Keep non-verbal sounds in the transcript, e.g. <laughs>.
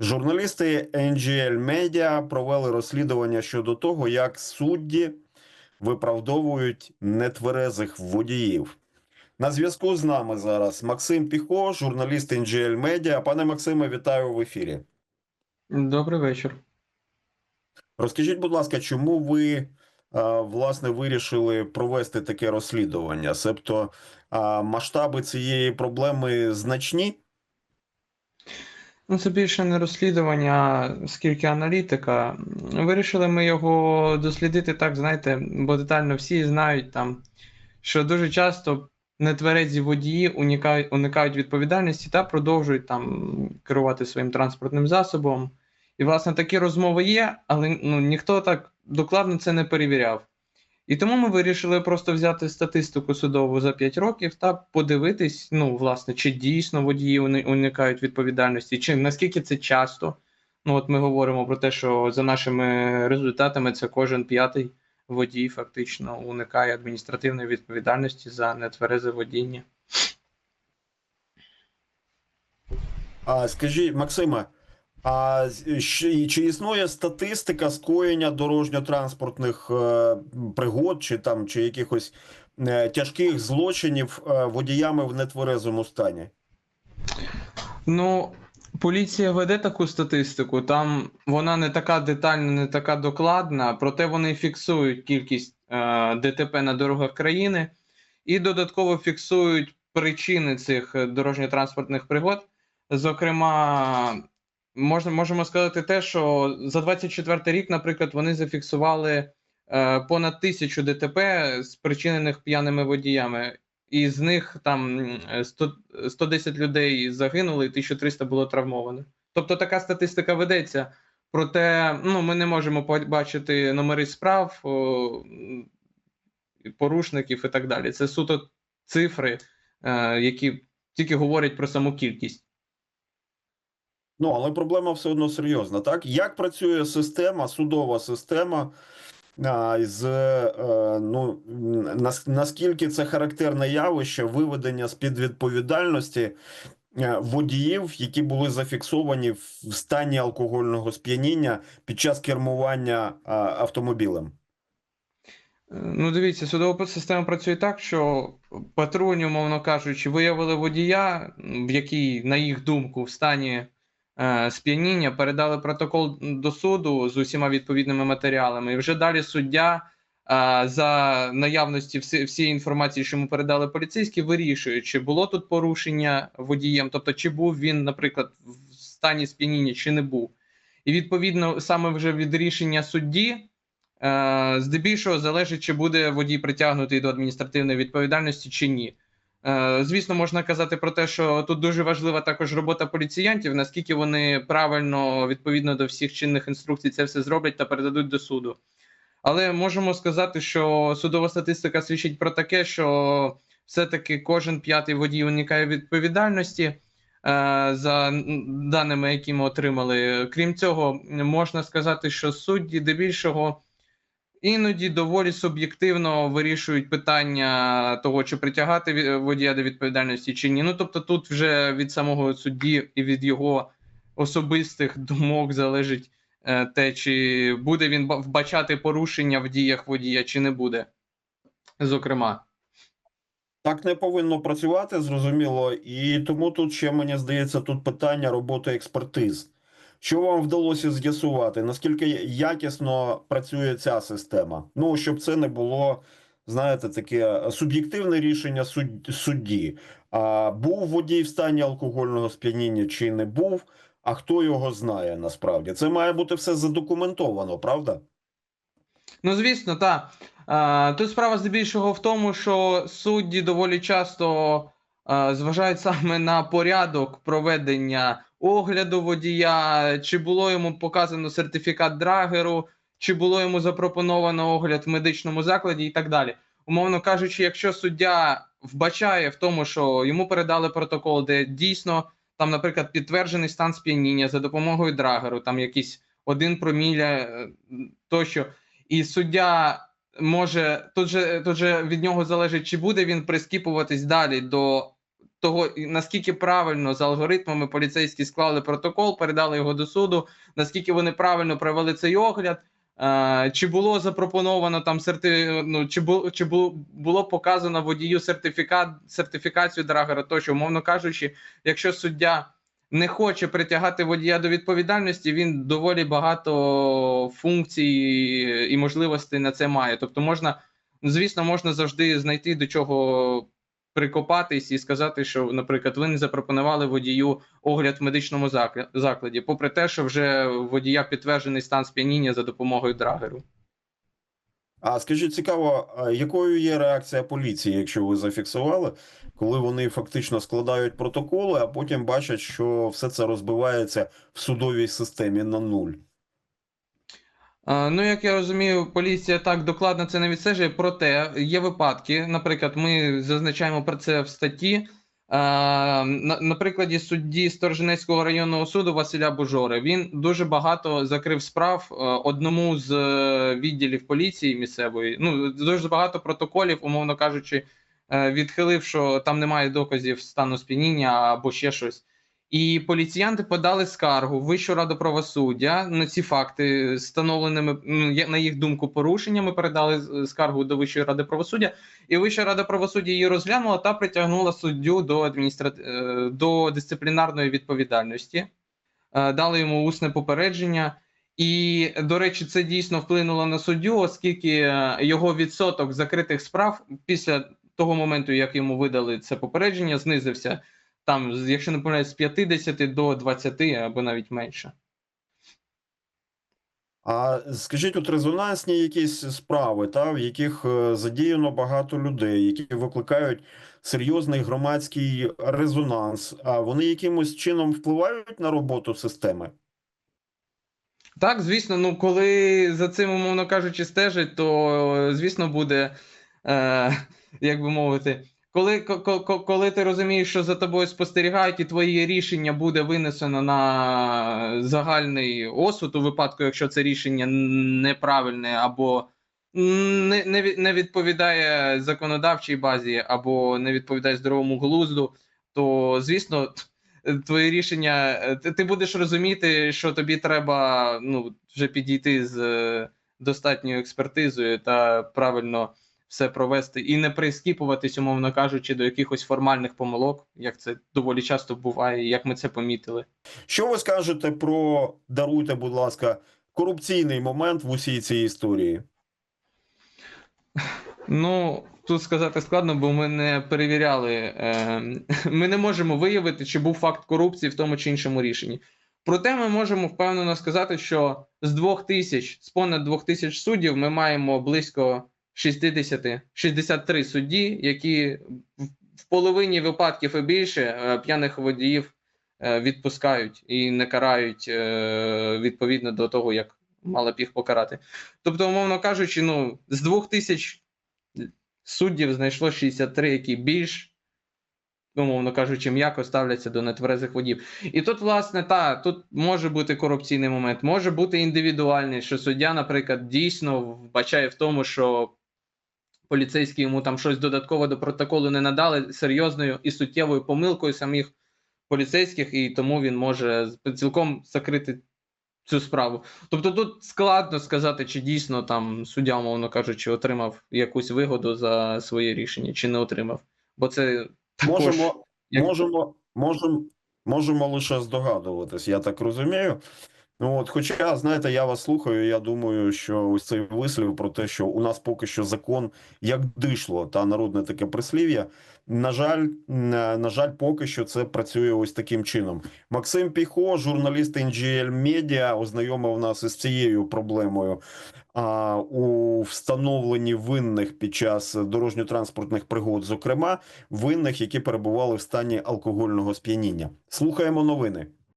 Журналісти NGL Media провели розслідування щодо того, як судді виправдовують нетверезих водіїв. На зв'язку з нами зараз Максим Піхо, журналіст NGL Media. Пане Максиме, вітаю в ефірі. Добрий вечір. Розкажіть, будь ласка, чому ви власне вирішили провести таке розслідування? Себто масштаби цієї проблеми значні? Ну, це більше не розслідування, скільки аналітика. Вирішили ми його дослідити так, знаєте, бо детально всі знають там, що дуже часто нетверезі водії уникають, уникають відповідальності та продовжують там керувати своїм транспортним засобом. І, власне, такі розмови є, але ну, ніхто так докладно це не перевіряв. І тому ми вирішили просто взяти статистику судову за 5 років та подивитись, ну, власне, чи дійсно водії уникають відповідальності, чи наскільки це часто. Ну, от ми говоримо про те, що за нашими результатами це кожен п'ятий водій фактично уникає адміністративної відповідальності за нетверезе водіння. А скажіть, Максиме, а чи існує статистика скоєння дорожньо-транспортних е, пригод чи там чи якихось е, тяжких злочинів е, водіями в нетверезому стані? Ну, поліція веде таку статистику, там вона не така детальна, не така докладна, проте вони фіксують кількість е, ДТП на дорогах країни і додатково фіксують причини цих дорожньо-транспортних пригод. Зокрема, можна, можемо сказати те, що за 24 рік, наприклад, вони зафіксували е, понад тисячу ДТП, спричинених п'яними водіями. І з них там м, 100, 110 людей загинули, і 1300 було травмовано. Тобто така статистика ведеться. Проте ну, ми не можемо побачити номери справ, порушників і так далі. Це суто цифри, е, які тільки говорять про саму кількість. Ну, але проблема все одно серйозна, так? Як працює система, судова система, з, е, ну, наскільки це характерне явище виведення з-під відповідальності е, водіїв, які були зафіксовані в стані алкогольного сп'яніння під час кермування автомобілем? Е, Ну, дивіться, судова система працює так, що патрульні, умовно кажучи, виявили водія, в який, на їх думку, в стані сп'яніння, передали протокол до суду з усіма відповідними матеріалами. І вже далі суддя е, за наявності всі, всієї інформації, що йому передали поліцейські, вирішує, чи було тут порушення водієм, тобто чи був він, наприклад, в стані сп'яніння, чи не був. І відповідно саме вже від рішення судді. Е, Здебільшого залежить, чи буде водій притягнутий до адміністративної відповідальності чи ні. Е, Звісно, можна казати про те, що тут дуже важлива також робота поліціянтів, наскільки вони правильно, відповідно до всіх чинних інструкцій, це все зроблять та передадуть до суду. Але можемо сказати, що судова статистика свідчить про таке, що все-таки кожен п'ятий водій уникає відповідальності е, за даними, які ми отримали. Крім цього, можна сказати, що судді здебільшого іноді доволі суб'єктивно вирішують питання того, чи притягати водія до відповідальності чи ні. Ну тобто, тут вже від самого судді і від його особистих думок залежить е, те, чи буде він вбачати порушення в діях водія, чи не буде. Зокрема. Так не повинно працювати, зрозуміло, і тому тут ще мені здається тут питання роботи експертиз. Що вам вдалося з'ясувати? Наскільки якісно працює ця система? Ну щоб це не було, знаєте, таке суб'єктивне рішення суд- судді. А був водій в стані алкогольного сп'яніння чи не був? А хто його знає насправді? Це має бути все задокументовано, правда? Ну, звісно, так. Тут справа здебільшого в тому, що судді доволі часто зважають саме на порядок проведення огляду водія, чи було йому показано сертифікат драгеру, чи було йому запропоновано огляд в медичному закладі і так далі. Умовно кажучи, якщо суддя вбачає в тому, що йому передали протокол, де дійсно там, наприклад, підтверджений стан сп'яніння за допомогою драгеру, там якийсь один проміля е, тощо і суддя може тут же тут же від нього залежить, чи буде він прискіпуватись далі до того, наскільки правильно за алгоритмами поліцейські склали протокол, передали його до суду, наскільки вони правильно провели цей огляд. Е, Чи було запропоновано там серти... ну, чи було чи було показано водію сертифікат сертифікацію драгера? Тощо, умовно кажучи, якщо суддя не хоче притягати водія до відповідальності, він доволі багато функцій і можливостей на це має. Тобто, можна, звісно, можна завжди знайти до чого прикопатись і сказати, що, наприклад, ви не запропонували водію огляд в медичному закладі, попри те, що вже водія підтверджений стан сп'яніння за допомогою драгеру. А скажіть цікаво, якою є реакція поліції, якщо ви зафіксували, коли вони фактично складають протоколи, а потім бачать, що все це розбивається в судовій системі на нуль? Ну, як я розумію, поліція так докладно це не відстежує. Проте є випадки. Наприклад, ми зазначаємо про це в статті. На, прикладі судді Сторженецького районного суду Василя Бужори. Він дуже багато закрив справ одному з е, відділів поліції місцевої. Ну дуже багато протоколів, умовно кажучи, е, відхилив, що там немає доказів стану сп'яніння або ще щось. І поліціянти подали скаргу в Вищу раду правосуддя на ці факти, встановленими ну, на їх думку порушеннями. Передали скаргу до Вищої ради правосуддя, і Вища рада правосуддя її розглянула та притягнула суддю до адміністра... е, до дисциплінарної відповідальності, Е, дали йому усне попередження. І, до речі, це дійсно вплинуло на суддю, оскільки е, його відсоток закритих справ після того моменту, як йому видали це попередження, знизився там, якщо не помиляюсь, з 50 до 20 або навіть менше. А скажіть, от резонансні якісь справи, та, в яких е, задіяно багато людей, які викликають серйозний громадський резонанс, а вони якимось чином впливають на роботу системи? Так, звісно, ну коли за цим, умовно кажучи, стежить, то е, звісно буде, е, <laughs> як би мовити, коли, ко- ко- ко- коли ти розумієш, що за тобою спостерігають, і твоє рішення буде винесено на загальний осуд, у випадку, якщо це рішення неправильне або не, не, не відповідає законодавчій базі, або не відповідає здоровому глузду, то звісно. Твої рішення, ти, ти будеш розуміти, що тобі треба ну, вже підійти з е, достатньою експертизою та правильно все провести, і не прискіпуватись, умовно кажучи, до якихось формальних помилок, як це доволі часто буває, як ми це помітили. Що ви скажете про даруйте, будь ласка, корупційний момент в усій цій історії? Ну, тут сказати складно, бо ми не перевіряли. Е, ми не можемо виявити, чи був факт корупції в тому чи іншому рішенні. Проте ми можемо впевнено сказати, що з двох тисяч, з понад двох тисяч суддів, ми маємо близько 60, 63 судді, які в, половині випадків і більше е, п'яних водіїв е, відпускають і не карають е, відповідно до того, як мали б їх покарати. Тобто, умовно кажучи, ну з двох тисяч суддів знайшло 63, які більш, умовно кажучи, м'яко ставляться до нетверезих водів. І тут, власне, та, тут може бути корупційний момент, може бути індивідуальний, що суддя, наприклад, дійсно вбачає в тому, що поліцейські йому там щось додатково до протоколу не надали серйозною і суттєвою помилкою самих поліцейських, і тому він може цілком закрити цю справу. Тобто тут складно сказати, чи дійсно там суддя, умовно кажучи, отримав якусь вигоду за своє рішення, чи не отримав. Бо це також Можемо, як- можемо, можемо, можемо лише здогадуватись, я так розумію. Ну от, хоча, знаєте, я вас слухаю, я думаю, що ось цей вислів про те, що у нас поки що закон як дишло, та народне таке прислів'я. На жаль, на, на жаль, поки що це працює ось таким чином. Максим Піхо, журналіст NGL Media, ознайомив нас із цією проблемою а, у встановленні винних під час дорожньо-транспортних пригод, зокрема винних, які перебували в стані алкогольного сп'яніння. Слухаємо новини.